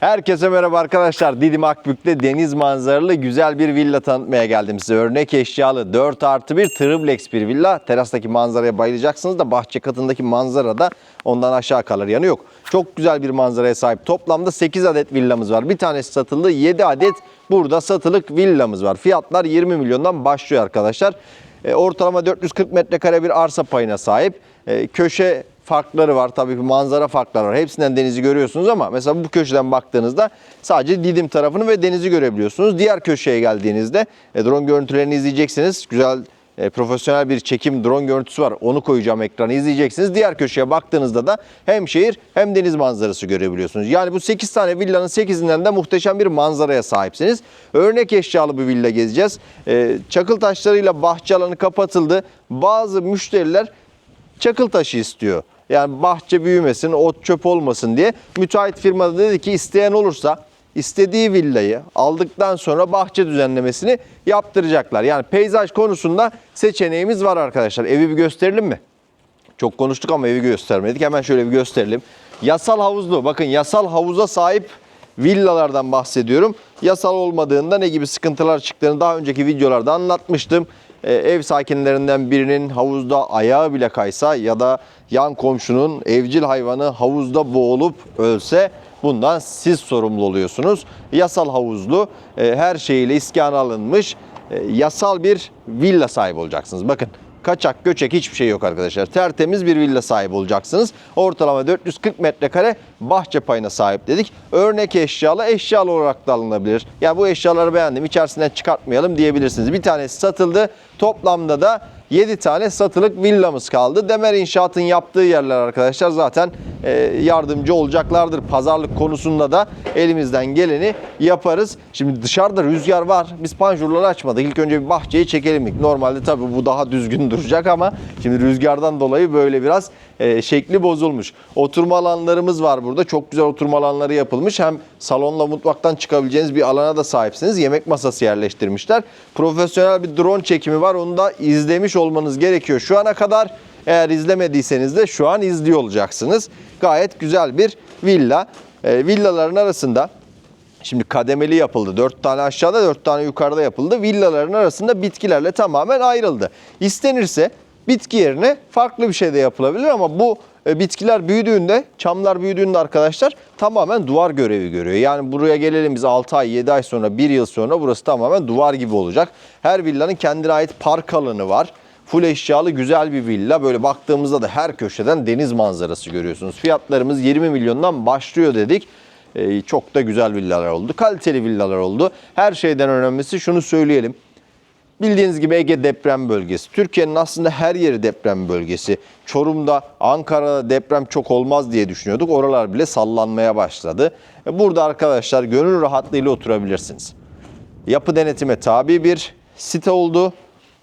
Herkese merhaba arkadaşlar. Didim Akbük'te deniz manzaralı güzel bir villa tanıtmaya geldim size. Örnek eşyalı 4 artı 1 triplex bir villa. Terastaki manzaraya bayılacaksınız da bahçe katındaki manzara da ondan aşağı kalır yanı yok. Çok güzel bir manzaraya sahip. Toplamda 8 adet villamız var. Bir tanesi satıldı. 7 adet burada satılık villamız var. Fiyatlar 20 milyondan başlıyor arkadaşlar. E, ortalama 440 metrekare bir arsa payına sahip. E, köşe farkları var. Tabii ki manzara farkları var. Hepsinden denizi görüyorsunuz ama mesela bu köşeden baktığınızda sadece Didim tarafını ve denizi görebiliyorsunuz. Diğer köşeye geldiğinizde e, drone görüntülerini izleyeceksiniz. Güzel e, profesyonel bir çekim drone görüntüsü var. Onu koyacağım ekrana izleyeceksiniz. Diğer köşeye baktığınızda da hem şehir hem deniz manzarası görebiliyorsunuz. Yani bu 8 tane villanın 8'inden de muhteşem bir manzaraya sahipsiniz. Örnek eşyalı bir villa gezeceğiz. E, çakıl taşlarıyla bahçe alanı kapatıldı. Bazı müşteriler çakıl taşı istiyor. Yani bahçe büyümesin, ot çöp olmasın diye. Müteahhit firma da dedi ki isteyen olursa istediği villayı aldıktan sonra bahçe düzenlemesini yaptıracaklar. Yani peyzaj konusunda seçeneğimiz var arkadaşlar. Evi bir gösterelim mi? Çok konuştuk ama evi göstermedik. Hemen şöyle bir gösterelim. Yasal havuzlu. Bakın yasal havuza sahip villalardan bahsediyorum. Yasal olmadığında ne gibi sıkıntılar çıktığını daha önceki videolarda anlatmıştım. Ee, ev sakinlerinden birinin havuzda ayağı bile kaysa ya da yan komşunun evcil hayvanı havuzda boğulup ölse bundan siz sorumlu oluyorsunuz. Yasal havuzlu, e, her şeyiyle iskana alınmış e, yasal bir villa sahibi olacaksınız. Bakın kaçak göçek hiçbir şey yok arkadaşlar. Tertemiz bir villa sahibi olacaksınız. Ortalama 440 metrekare bahçe payına sahip dedik. Örnek eşyalı eşyalı olarak da alınabilir. Ya bu eşyaları beğendim içerisinden çıkartmayalım diyebilirsiniz. Bir tanesi satıldı. Toplamda da 7 tane satılık villamız kaldı. Demer İnşaat'ın yaptığı yerler arkadaşlar zaten e, yardımcı olacaklardır. Pazarlık konusunda da elimizden geleni yaparız. Şimdi dışarıda rüzgar var. Biz panjurları açmadık. İlk önce bir bahçeyi çekelim. Normalde tabii bu daha düzgün duracak ama şimdi rüzgardan dolayı böyle biraz e, şekli bozulmuş. Oturma alanlarımız var burada. Çok güzel oturma alanları yapılmış. Hem salonla mutfaktan çıkabileceğiniz bir alana da sahipsiniz. Yemek masası yerleştirmişler. Profesyonel bir drone çekimi var. Onu da izlemiş olmanız gerekiyor. Şu ana kadar eğer izlemediyseniz de şu an izliyor olacaksınız. Gayet güzel bir villa. E, villaların arasında Şimdi kademeli yapıldı. 4 tane aşağıda 4 tane yukarıda yapıldı. Villaların arasında bitkilerle tamamen ayrıldı. İstenirse bitki yerine farklı bir şey de yapılabilir ama bu e, bitkiler büyüdüğünde, çamlar büyüdüğünde arkadaşlar tamamen duvar görevi görüyor. Yani buraya gelelim biz 6 ay, 7 ay sonra, 1 yıl sonra burası tamamen duvar gibi olacak. Her villanın kendine ait park alanı var. Full eşyalı güzel bir villa. Böyle baktığımızda da her köşeden deniz manzarası görüyorsunuz. Fiyatlarımız 20 milyondan başlıyor dedik. Ee, çok da güzel villalar oldu. Kaliteli villalar oldu. Her şeyden önemlisi şunu söyleyelim. Bildiğiniz gibi Ege deprem bölgesi. Türkiye'nin aslında her yeri deprem bölgesi. Çorum'da, Ankara'da deprem çok olmaz diye düşünüyorduk. Oralar bile sallanmaya başladı. E, Burada arkadaşlar gönül rahatlığıyla oturabilirsiniz. Yapı denetime tabi bir site oldu.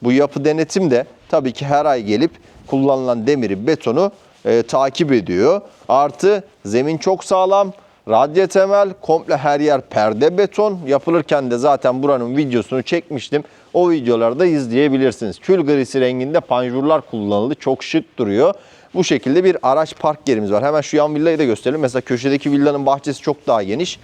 Bu yapı denetim de tabii ki her ay gelip kullanılan demiri, betonu e, takip ediyor. Artı zemin çok sağlam. Radya temel, komple her yer perde beton. Yapılırken de zaten buranın videosunu çekmiştim. O videolarda izleyebilirsiniz. Kül grisi renginde panjurlar kullanıldı. Çok şık duruyor. Bu şekilde bir araç park yerimiz var. Hemen şu yan villayı da gösterelim. Mesela köşedeki villanın bahçesi çok daha geniş.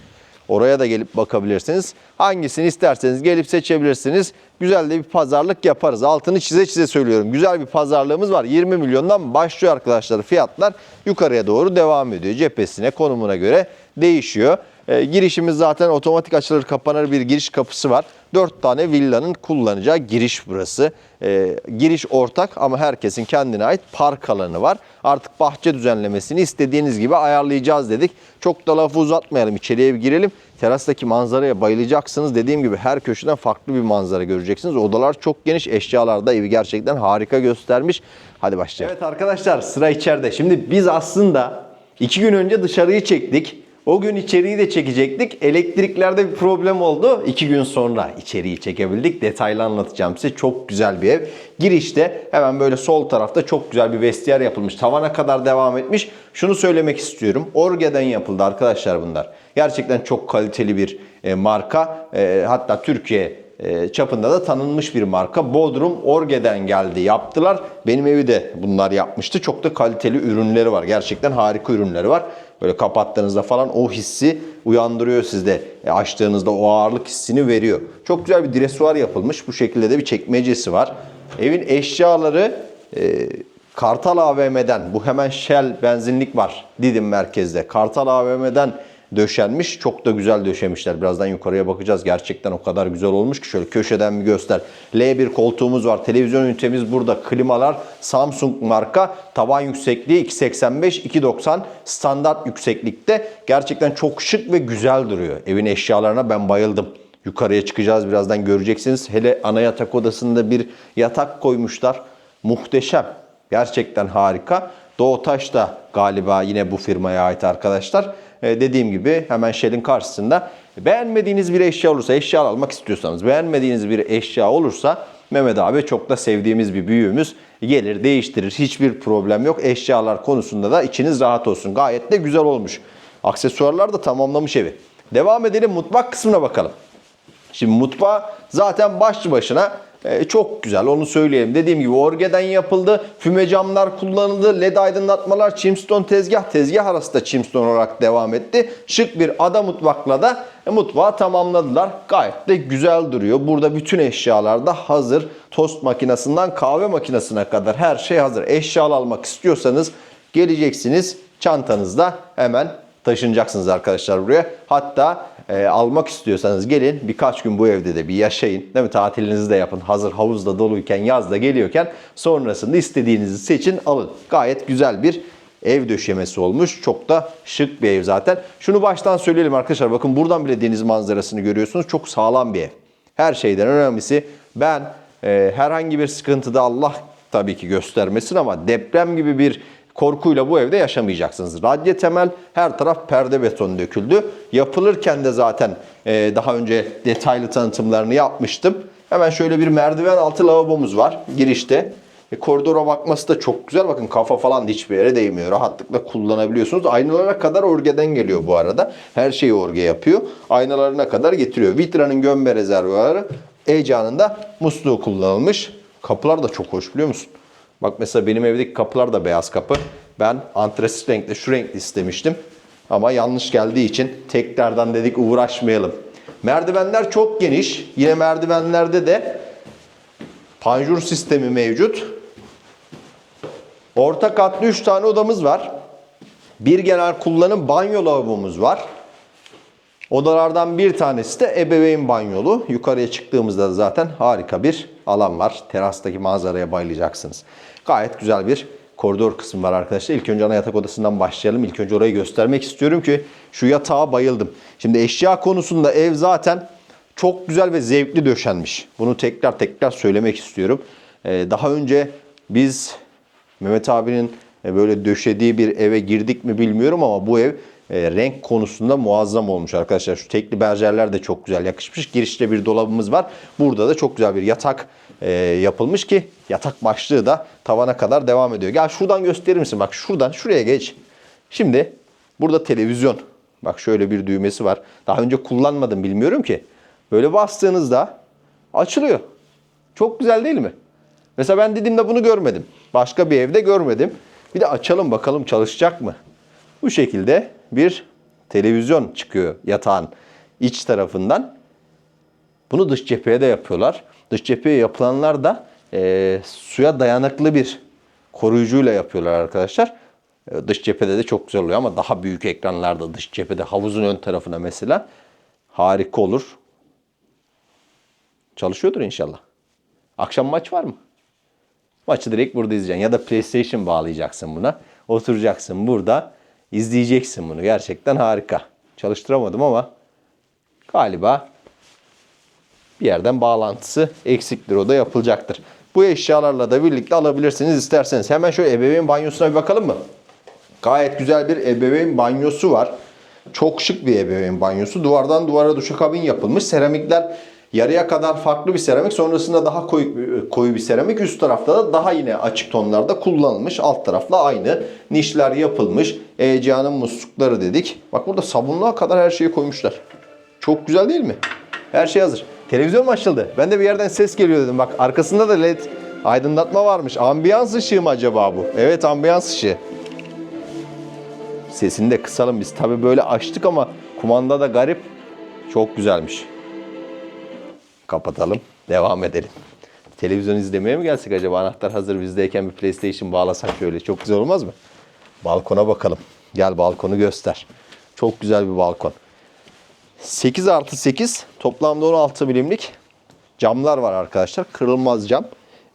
Oraya da gelip bakabilirsiniz. Hangisini isterseniz gelip seçebilirsiniz. Güzel de bir pazarlık yaparız. Altını çize çize söylüyorum. Güzel bir pazarlığımız var. 20 milyondan başlıyor arkadaşlar fiyatlar. Yukarıya doğru devam ediyor. Cephesine, konumuna göre değişiyor. E, girişimiz zaten otomatik açılır kapanır bir giriş kapısı var. 4 tane villanın kullanacağı giriş burası. E, giriş ortak ama herkesin kendine ait park alanı var. Artık bahçe düzenlemesini istediğiniz gibi ayarlayacağız dedik. Çok da lafı uzatmayalım içeriye bir girelim. Terastaki manzaraya bayılacaksınız. Dediğim gibi her köşeden farklı bir manzara göreceksiniz. Odalar çok geniş, eşyalar da evi gerçekten harika göstermiş. Hadi başlayalım. Evet arkadaşlar sıra içeride. Şimdi biz aslında iki gün önce dışarıyı çektik. O gün içeriği de çekecektik. Elektriklerde bir problem oldu. İki gün sonra içeriği çekebildik. Detaylı anlatacağım size. Çok güzel bir ev. Girişte hemen böyle sol tarafta çok güzel bir vestiyer yapılmış. Tavana kadar devam etmiş. Şunu söylemek istiyorum. Orge'den yapıldı arkadaşlar bunlar. Gerçekten çok kaliteli bir e, marka. E, hatta Türkiye çapında da tanınmış bir marka. Bodrum Orge'den geldi yaptılar. Benim evi de bunlar yapmıştı. Çok da kaliteli ürünleri var. Gerçekten harika ürünleri var. Böyle kapattığınızda falan o hissi uyandırıyor sizde. E, açtığınızda o ağırlık hissini veriyor. Çok güzel bir dresuar yapılmış. Bu şekilde de bir çekmecesi var. Evin eşyaları e, Kartal AVM'den bu hemen Shell benzinlik var Didim merkezde. Kartal AVM'den döşenmiş. Çok da güzel döşemişler. Birazdan yukarıya bakacağız. Gerçekten o kadar güzel olmuş ki şöyle köşeden bir göster. L1 koltuğumuz var. Televizyon ünitemiz burada. Klimalar Samsung marka. Tavan yüksekliği 2.85 2.90 standart yükseklikte. Gerçekten çok şık ve güzel duruyor. Evin eşyalarına ben bayıldım. Yukarıya çıkacağız birazdan göreceksiniz. Hele ana yatak odasında bir yatak koymuşlar. Muhteşem. Gerçekten harika. Doğu Taş da galiba yine bu firmaya ait arkadaşlar. Ee, dediğim gibi hemen Shell'in karşısında. Beğenmediğiniz bir eşya olursa, eşya almak istiyorsanız, beğenmediğiniz bir eşya olursa Mehmet abi çok da sevdiğimiz bir büyüğümüz gelir değiştirir. Hiçbir problem yok. Eşyalar konusunda da içiniz rahat olsun. Gayet de güzel olmuş. Aksesuarlar da tamamlamış evi. Devam edelim mutfak kısmına bakalım. Şimdi mutfağı zaten başlı başına e, çok güzel onu söyleyelim. Dediğim gibi orgeden yapıldı. Füme camlar kullanıldı. LED aydınlatmalar, Chimstone tezgah. Tezgah arası da Chimstone olarak devam etti. Şık bir ada mutfakla da e, mutfağı tamamladılar. Gayet de güzel duruyor. Burada bütün eşyalar da hazır. Tost makinesinden kahve makinesine kadar her şey hazır. Eşyalı almak istiyorsanız geleceksiniz. Çantanızda hemen taşınacaksınız arkadaşlar buraya. Hatta e, almak istiyorsanız gelin birkaç gün bu evde de bir yaşayın. Değil mi? Tatilinizi de yapın. Hazır havuzda doluyken, yazda geliyorken sonrasında istediğinizi seçin, alın. Gayet güzel bir ev döşemesi olmuş. Çok da şık bir ev zaten. Şunu baştan söyleyelim arkadaşlar. Bakın buradan bile deniz manzarasını görüyorsunuz. Çok sağlam bir ev. Her şeyden önemlisi ben e, herhangi bir sıkıntıda Allah tabii ki göstermesin ama deprem gibi bir korkuyla bu evde yaşamayacaksınız. Radye temel her taraf perde beton döküldü. Yapılırken de zaten e, daha önce detaylı tanıtımlarını yapmıştım. Hemen şöyle bir merdiven altı lavabomuz var girişte. E, koridora bakması da çok güzel. Bakın kafa falan da hiçbir yere değmiyor. Rahatlıkla kullanabiliyorsunuz. Aynalara kadar orgeden geliyor bu arada. Her şeyi orge yapıyor. Aynalarına kadar getiriyor. Vitra'nın gömme rezervuarı. Ecanın da musluğu kullanılmış. Kapılar da çok hoş biliyor musun? Bak mesela benim evdeki kapılar da beyaz kapı. Ben antresit renkli şu renkli istemiştim. Ama yanlış geldiği için tekrardan dedik uğraşmayalım. Merdivenler çok geniş. Yine merdivenlerde de panjur sistemi mevcut. Orta katlı 3 tane odamız var. Bir genel kullanım banyo lavabomuz var. Odalardan bir tanesi de ebeveyn banyolu. Yukarıya çıktığımızda da zaten harika bir alan var. Terastaki manzaraya bayılacaksınız. Gayet güzel bir koridor kısmı var arkadaşlar. İlk önce ana yatak odasından başlayalım. İlk önce orayı göstermek istiyorum ki şu yatağa bayıldım. Şimdi eşya konusunda ev zaten çok güzel ve zevkli döşenmiş. Bunu tekrar tekrar söylemek istiyorum. Ee, daha önce biz Mehmet abinin e, böyle döşediği bir eve girdik mi bilmiyorum ama bu ev e, renk konusunda muazzam olmuş arkadaşlar. Şu tekli berjerler de çok güzel yakışmış. Girişte bir dolabımız var. Burada da çok güzel bir yatak e, yapılmış ki yatak başlığı da tavana kadar devam ediyor. Gel şuradan gösterir misin? Bak şuradan şuraya geç. Şimdi burada televizyon. Bak şöyle bir düğmesi var. Daha önce kullanmadım bilmiyorum ki. Böyle bastığınızda açılıyor. Çok güzel değil mi? Mesela ben Didim'de bunu görmedim. Başka bir evde görmedim. Bir de açalım bakalım çalışacak mı? Bu şekilde bir televizyon çıkıyor yatağın iç tarafından. Bunu dış cepheye de yapıyorlar. Dış cepheye yapılanlar da e, suya dayanıklı bir koruyucuyla yapıyorlar arkadaşlar. E, dış cephede de çok güzel oluyor ama daha büyük ekranlarda dış cephede havuzun ön tarafına mesela harika olur. Çalışıyordur inşallah. Akşam maç var mı? Maçı direkt burada izleyeceksin. Ya da PlayStation bağlayacaksın buna. Oturacaksın burada. izleyeceksin bunu. Gerçekten harika. Çalıştıramadım ama galiba bir yerden bağlantısı eksiktir. O da yapılacaktır. Bu eşyalarla da birlikte alabilirsiniz isterseniz. Hemen şöyle ebeveyn banyosuna bir bakalım mı? Gayet güzel bir ebeveyn banyosu var. Çok şık bir ebeveyn banyosu. Duvardan duvara duşakabin yapılmış. Seramikler yarıya kadar farklı bir seramik. Sonrasında daha koyu, koyu bir seramik. Üst tarafta da daha yine açık tonlarda kullanılmış. Alt tarafla aynı. Nişler yapılmış. Ecanın muslukları dedik. Bak burada sabunluğa kadar her şeyi koymuşlar. Çok güzel değil mi? Her şey hazır. Televizyon mu açıldı? Ben de bir yerden ses geliyor dedim. Bak arkasında da led aydınlatma varmış. Ambiyans ışığı mı acaba bu? Evet ambiyans ışığı. Sesini de kısalım biz. Tabi böyle açtık ama kumanda da garip. Çok güzelmiş. Kapatalım. Devam edelim. Televizyon izlemeye mi gelsek acaba? Anahtar hazır bizdeyken bir PlayStation bağlasak şöyle. Çok güzel olmaz mı? Balkona bakalım. Gel balkonu göster. Çok güzel bir balkon. 8 artı 8 toplamda 16 milimlik camlar var arkadaşlar. Kırılmaz cam.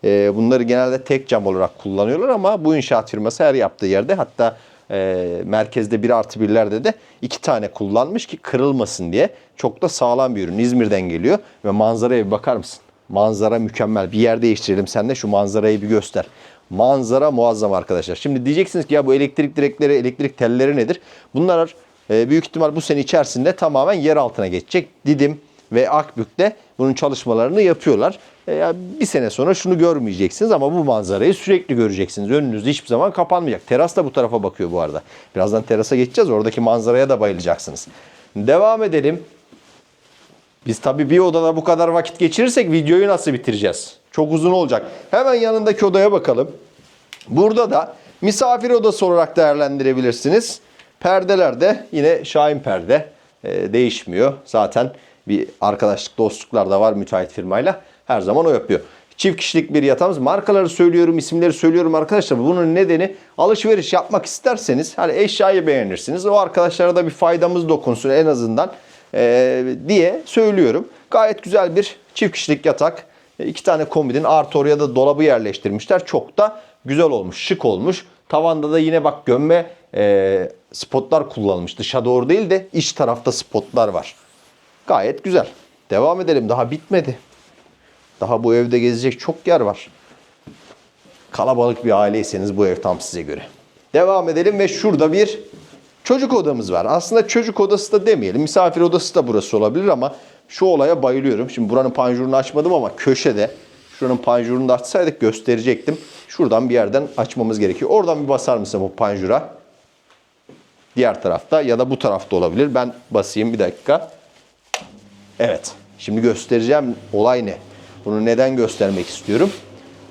Ee, bunları genelde tek cam olarak kullanıyorlar ama bu inşaat firması her yaptığı yerde hatta e, merkezde 1 artı 1'lerde de iki tane kullanmış ki kırılmasın diye. Çok da sağlam bir ürün. İzmir'den geliyor ve manzaraya bir bakar mısın? Manzara mükemmel. Bir yer değiştirelim sen de şu manzarayı bir göster. Manzara muazzam arkadaşlar. Şimdi diyeceksiniz ki ya bu elektrik direkleri, elektrik telleri nedir? Bunlar e, büyük ihtimal bu sene içerisinde tamamen yer altına geçecek. Didim ve Akbük'te bunun çalışmalarını yapıyorlar. E, ya bir sene sonra şunu görmeyeceksiniz ama bu manzarayı sürekli göreceksiniz. Önünüz hiçbir zaman kapanmayacak. Teras da bu tarafa bakıyor bu arada. Birazdan terasa geçeceğiz. Oradaki manzaraya da bayılacaksınız. Devam edelim. Biz tabii bir odada bu kadar vakit geçirirsek videoyu nasıl bitireceğiz? Çok uzun olacak. Hemen yanındaki odaya bakalım. Burada da misafir odası olarak değerlendirebilirsiniz. Perdeler de yine Şahin perde. Ee, değişmiyor. Zaten bir arkadaşlık, dostluklar da var müteahhit firmayla. Her zaman o yapıyor. Çift kişilik bir yatağımız. Markaları söylüyorum, isimleri söylüyorum arkadaşlar. Bunun nedeni alışveriş yapmak isterseniz hani eşyayı beğenirsiniz. O arkadaşlara da bir faydamız dokunsun en azından ee, diye söylüyorum. Gayet güzel bir çift kişilik yatak. E, iki tane komodin artı oraya da dolabı yerleştirmişler. Çok da güzel olmuş, şık olmuş. Tavanda da yine bak gömme e, spotlar kullanılmış. Dışa doğru değil de iç tarafta spotlar var. Gayet güzel. Devam edelim. Daha bitmedi. Daha bu evde gezecek çok yer var. Kalabalık bir aileyseniz bu ev tam size göre. Devam edelim ve şurada bir çocuk odamız var. Aslında çocuk odası da demeyelim. Misafir odası da burası olabilir ama şu olaya bayılıyorum. Şimdi buranın panjurunu açmadım ama köşede şuranın panjurunu da açsaydık gösterecektim. Şuradan bir yerden açmamız gerekiyor. Oradan bir basar mısın bu panjura? Diğer tarafta ya da bu tarafta olabilir. Ben basayım bir dakika. Evet. Şimdi göstereceğim olay ne? Bunu neden göstermek istiyorum?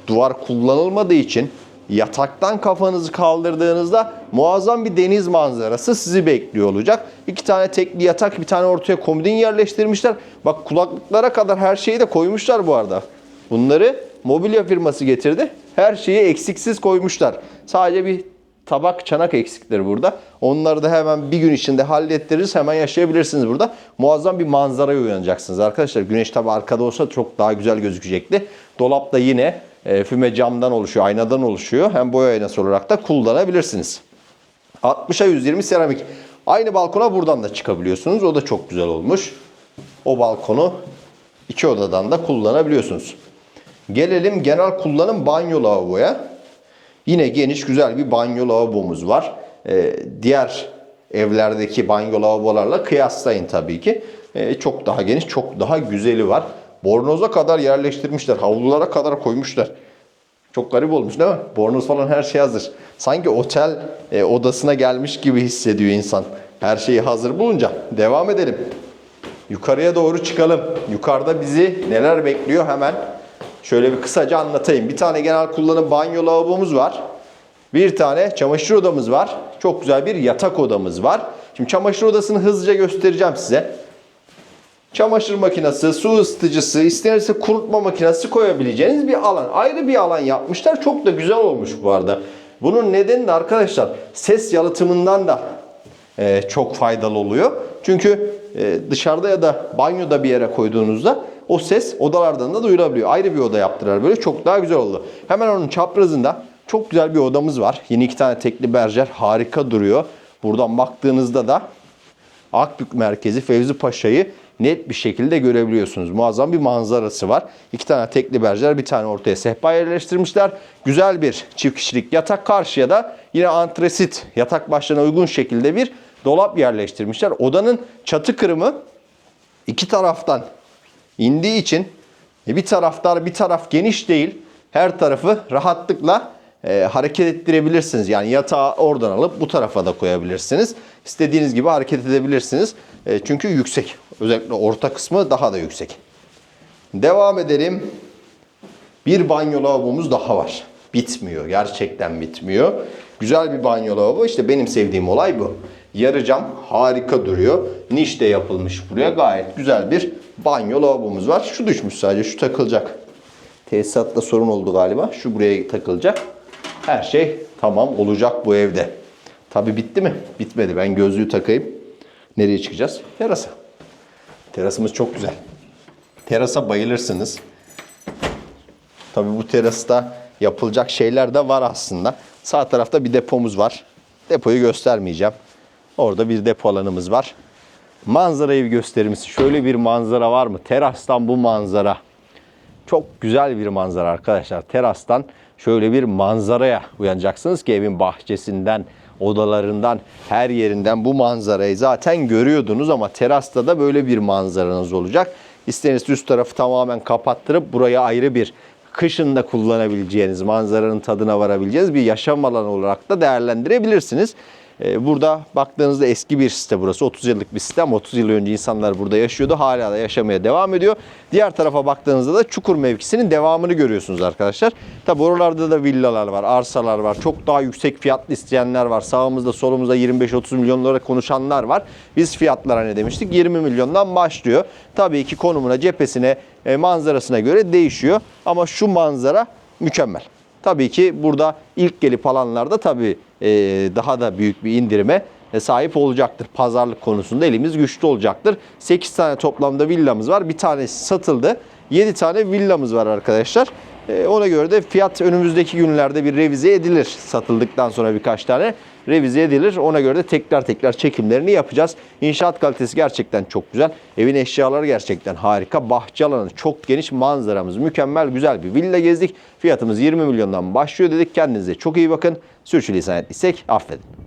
Duvar kullanılmadığı için yataktan kafanızı kaldırdığınızda muazzam bir deniz manzarası sizi bekliyor olacak. İki tane tekli yatak, bir tane ortaya komodin yerleştirmişler. Bak kulaklıklara kadar her şeyi de koymuşlar bu arada. Bunları mobilya firması getirdi. Her şeyi eksiksiz koymuşlar. Sadece bir tabak, çanak eksikleri burada. Onları da hemen bir gün içinde hallettiririz. Hemen yaşayabilirsiniz burada. Muazzam bir manzaraya uyanacaksınız arkadaşlar. Güneş tabi arkada olsa çok daha güzel gözükecekti. Dolap da yine e, füme camdan oluşuyor, aynadan oluşuyor. Hem boya aynası olarak da kullanabilirsiniz. 60'a 120 seramik. Aynı balkona buradan da çıkabiliyorsunuz. O da çok güzel olmuş. O balkonu iki odadan da kullanabiliyorsunuz. Gelelim genel kullanım banyo lavaboya. Yine geniş güzel bir banyo lavabomuz var. Ee, diğer evlerdeki banyo lavabolarla kıyaslayın tabii ki. Ee, çok daha geniş, çok daha güzeli var. Bornoza kadar yerleştirmişler, havlulara kadar koymuşlar. Çok garip olmuş değil mi? Bornoz falan her şey hazır. Sanki otel e, odasına gelmiş gibi hissediyor insan. Her şeyi hazır bulunca. Devam edelim. Yukarıya doğru çıkalım. Yukarıda bizi neler bekliyor hemen şöyle bir kısaca anlatayım. Bir tane genel kullanım banyo lavabomuz var. Bir tane çamaşır odamız var. Çok güzel bir yatak odamız var. Şimdi çamaşır odasını hızlıca göstereceğim size. Çamaşır makinesi, su ısıtıcısı, istenirse kurutma makinesi koyabileceğiniz bir alan. Ayrı bir alan yapmışlar. Çok da güzel olmuş bu arada. Bunun nedeni de arkadaşlar ses yalıtımından da e, çok faydalı oluyor. Çünkü e, dışarıda ya da banyoda bir yere koyduğunuzda o ses odalardan da duyulabiliyor. Ayrı bir oda yaptılar böyle çok daha güzel oldu. Hemen onun çaprazında çok güzel bir odamız var. Yeni iki tane tekli berjer harika duruyor. Buradan baktığınızda da Akbük merkezi Fevzi Paşa'yı net bir şekilde görebiliyorsunuz. Muazzam bir manzarası var. İki tane tekli berjer, bir tane ortaya sehpa yerleştirmişler. Güzel bir çift kişilik yatak. Karşıya da yine antresit yatak başlarına uygun şekilde bir dolap yerleştirmişler. Odanın çatı kırımı iki taraftan indiği için e, bir taraftar bir taraf geniş değil. Her tarafı rahatlıkla e, hareket ettirebilirsiniz. Yani yatağı oradan alıp bu tarafa da koyabilirsiniz. İstediğiniz gibi hareket edebilirsiniz. E, çünkü yüksek. Özellikle orta kısmı daha da yüksek. Devam edelim. Bir banyo lavabomuz daha var. Bitmiyor. Gerçekten bitmiyor. Güzel bir banyo lavabo. İşte benim sevdiğim olay bu. Yarı cam harika duruyor. Niş de yapılmış buraya. Gayet güzel bir banyo lavabomuz var. Şu düşmüş sadece. Şu takılacak. Tesisatta sorun oldu galiba. Şu buraya takılacak. Her şey tamam olacak bu evde. Tabi bitti mi? Bitmedi. Ben gözlüğü takayım. Nereye çıkacağız? Terasa. Terasımız çok güzel. Terasa bayılırsınız. Tabii bu terasta yapılacak şeyler de var aslında. Sağ tarafta bir depomuz var. Depoyu göstermeyeceğim. Orada bir depo alanımız var. Manzarayı bir gösterir misin? Şöyle bir manzara var mı? Terastan bu manzara. Çok güzel bir manzara arkadaşlar. Terastan şöyle bir manzaraya uyanacaksınız ki evin bahçesinden, odalarından, her yerinden bu manzarayı zaten görüyordunuz ama terasta da böyle bir manzaranız olacak. İsterseniz üst tarafı tamamen kapattırıp buraya ayrı bir kışın da kullanabileceğiniz, manzaranın tadına varabileceğiniz bir yaşam alanı olarak da değerlendirebilirsiniz. Ee, Burada baktığınızda eski bir site burası. 30 yıllık bir site ama 30 yıl önce insanlar burada yaşıyordu. Hala da yaşamaya devam ediyor. Diğer tarafa baktığınızda da Çukur mevkisinin devamını görüyorsunuz arkadaşlar. Tabi oralarda da villalar var, arsalar var. Çok daha yüksek fiyatlı isteyenler var. Sağımızda solumuzda 25-30 milyon lira konuşanlar var. Biz fiyatlara ne demiştik? 20 milyondan başlıyor. Tabii ki konumuna, cephesine, e, manzarasına göre değişiyor. Ama şu manzara mükemmel. Tabii ki burada ilk gelip alanlarda tabii daha da büyük bir indirime e, sahip olacaktır. Pazarlık konusunda elimiz güçlü olacaktır. 8 tane toplamda villamız var. Bir tanesi satıldı. 7 tane villamız var arkadaşlar. E, ona göre de fiyat önümüzdeki günlerde bir revize edilir. Satıldıktan sonra birkaç tane revize edilir. Ona göre de tekrar tekrar çekimlerini yapacağız. İnşaat kalitesi gerçekten çok güzel. Evin eşyaları gerçekten harika. Bahçe alanı çok geniş. Manzaramız mükemmel. Güzel bir villa gezdik. Fiyatımız 20 milyondan başlıyor dedik. Kendinize çok iyi bakın. Sürçülisan ettiysek affedin.